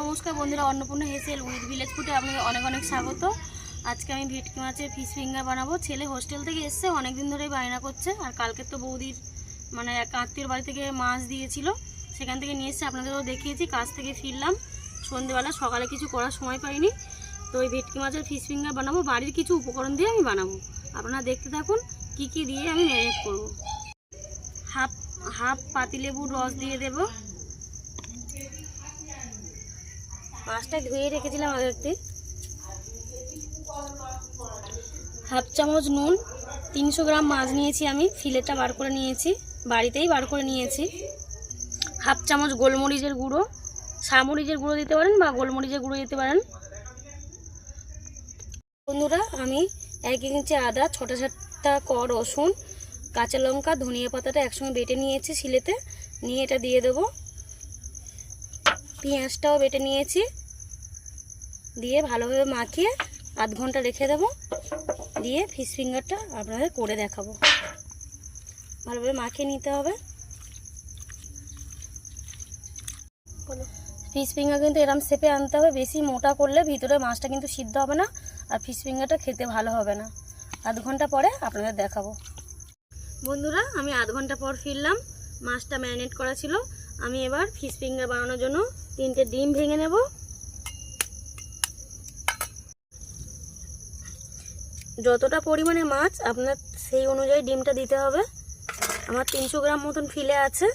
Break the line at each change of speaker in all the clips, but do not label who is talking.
নমস্কার বন্ধুরা, Annapurna হেসেল with village ফুটে আপনাদের অনেক অনেক স্বাগত। আজকে আমি ভেটকি মাছের ফিশ ফিঙ্গার বানাবো। ছেলে হোস্টেল থেকে এসছে অনেক দিন ধরেই বায়না করছে। আর কালকে তো বৌদির মানে এক আত্মীয়র বাড়ি থেকে মাছ দিয়েছিল। সেখান থেকে নিয়ে এসছে, আপনাদেরও দেখিয়েছি, কাজ থেকে ফিরলাম। সন্ধেবেলা সকালে কিছু করার সময় পাইনি। তো ওই ভেটকি মাছের ফিশ ফিঙ্গার বানাবো। বাড়ির কিছু উপকরণ দিয়ে আমি বানাবো। আপনারা দেখতে থাকুন, কি কি দিয়ে আমি ম্যারিনেট করব। হাফ হাফ পাতিলেবুর রস দিয়ে দেবো। মাছটা ধুয়ে রেখেছিলাম আগেরতে হাফ চামচ নুন, তিনশো গ্রাম মাছ নিয়েছি আমি ফিলেটটা বার করে নিয়েছি, বাড়িতেই বার করে নিয়েছি। হাফ চামচ গোলমরিচের গুঁড়ো সামরিচের গুঁড়ো দিতে পারেন বা গোলমরিচের গুঁড়ো দিতে পারেন। বন্ধুরা, আমি এক ইঞ্চি আদা, ছোটো ছোট্টা ক রসুন, কাঁচা লঙ্কা, ধনিয়া পাতাটা একসঙ্গে বেটে নিয়েছি শিলেতে নিয়ে এটা দিয়ে দেবো। পেঁয়াজটাও বেটে নিয়েছি। দিয়ে ভালোভাবে মাখিয়ে আধ ঘণ্টা রেখে দেবো। দিয়ে ফিশ ফিঙ্গারটা আপনাদের করে দেখাবো। ভালোভাবে মাখিয়ে নিতে হবে। ফিশ ফিঙ্গার কিন্তু এরম শেপে আনতে হবে, বেশি মোটা করলে ভিতরে মাছটা কিন্তু সিদ্ধ হবে না, আর ফিশ ফিঙ্গারটা খেতে ভালো হবে না। আধ ঘণ্টা পরে আপনাদের দেখাবো। বন্ধুরা, আমি আধ ঘণ্টা পর ফিরলাম। মাছটা ম্যারিনেট করা ছিল। আমি এবার ফিশ ফিঙ্গার বানানোর জন্য তিনটে ডিম ভেঙে নেব। যতটা পরিমাণে মাছ, আপনার সেই অনুযায়ী ডিমটা দিতে হবে। আমার তিনশো গ্রাম মতন ফিলে আছে।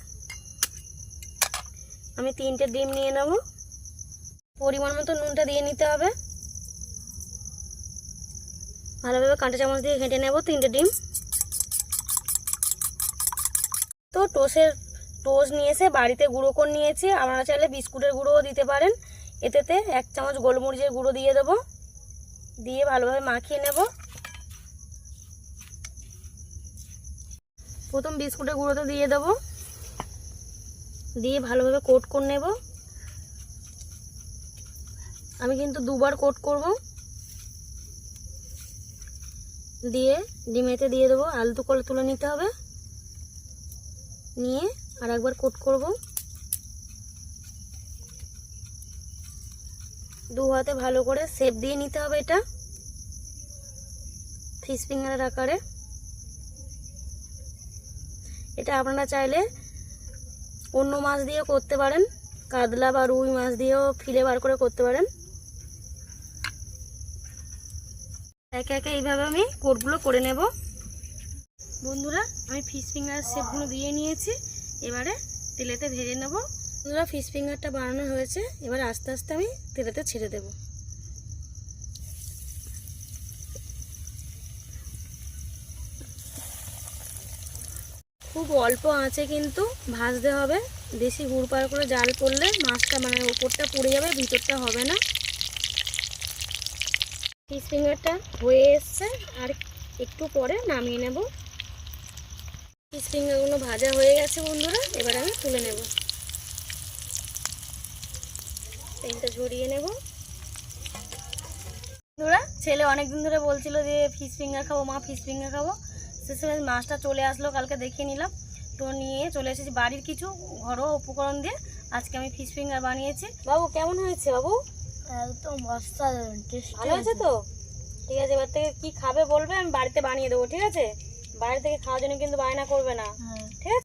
আমি তিনটে ডিম নিয়ে নেব। পরিমাণ মতো নুনটা দিয়ে নিতে হবে। ভালোভাবে কাঁটা চামচ দিয়ে ঘেঁটে নেব তিনটে ডিম। তো টোসের টোস নিয়ে এসে বাড়িতে গুঁড়ো করে নিয়েছি। আপনারা চাইলে বিস্কুটের গুঁড়োও দিতে পারেন। এতেতে এক চামচ গোলমরিচের গুঁড়ো দিয়ে দেবো। দিয়ে ভালোভাবে মাখিয়ে নেব। প্রথম বিস্কুটের গুঁড়োটা দিয়ে দেবো। দিয়ে ভালোভাবে কোট করে নেব। আমি কিন্তু দুবার কোট করব। দিয়ে ডিমেতে দিয়ে দেবো। আলতু করে তুলে নিতে হবে। নিয়ে আর একবার কোট করব। দু হাতে ভালো করে শেপ দিয়ে নিতে হবে এটা ফিশ ফিঙ্গারের আকারে। এটা আপনারা চাইলে অন্য মাছ দিয়েও করতে পারেন, কাতলা বা রুই মাছ দিয়েও ফিলে বার করে করতে পারেন। একে একে এইভাবে আমি কোটগুলো করে নেব। বন্ধুরা, আমি ফিশ ফিঙ্গার শেপগুলো দিয়ে নিয়েছি। এবারে তেলেতে ভেজে নেব। বন্ধুরা ফিশ ফিঙ্গারটা বানানো হয়েছে। এবার আস্তে আস্তে আমি তেলেতে ছেড়ে দেব। খুব অল্প আঁচে কিন্তু ভাজতে হবে। বেশি হুড়পাড় করে জাল করলে মাছটা মানে ওপরটা পুড়ে যাবে, ভিতরটা হবে না। ফিশ ফিঙ্গারটা হয়ে এসছে। আর একটু পরে নামিয়ে নেব। ফিশ ফিঙ্গারগুলো ভাজা হয়ে গেছে বন্ধুরা এবার আমি তুলে নেব। তেলটা ঝরিয়ে নেব। বন্ধুরা ছেলে অনেকদিন ধরে বলছিল যে ফিশ ফিঙ্গার খাব মা ফিশ ফিঙ্গার খাব। শেষে মাছটা চলে আসলো কালকে দেখিয়ে নিলাম। তো নিয়ে চলে এসেছি বাড়ির কিছু ঘরোয়া উপকরণ দিয়ে। আজকে আমি ফিশ ফিঙ্গার বানিয়েছি। বাবু কেমন হয়েছে বাবু?
একদম অসাধারণ
ভালো আছে তো? ঠিক আছে এবার থেকে কী খাবে বলবে আমি বাড়িতে বানিয়ে দেবো ঠিক আছে? বাইরে থেকে খাওয়ার জন্য কিন্তু বায়না করবে না।
হ্যাঁ।
ঠিক আছে?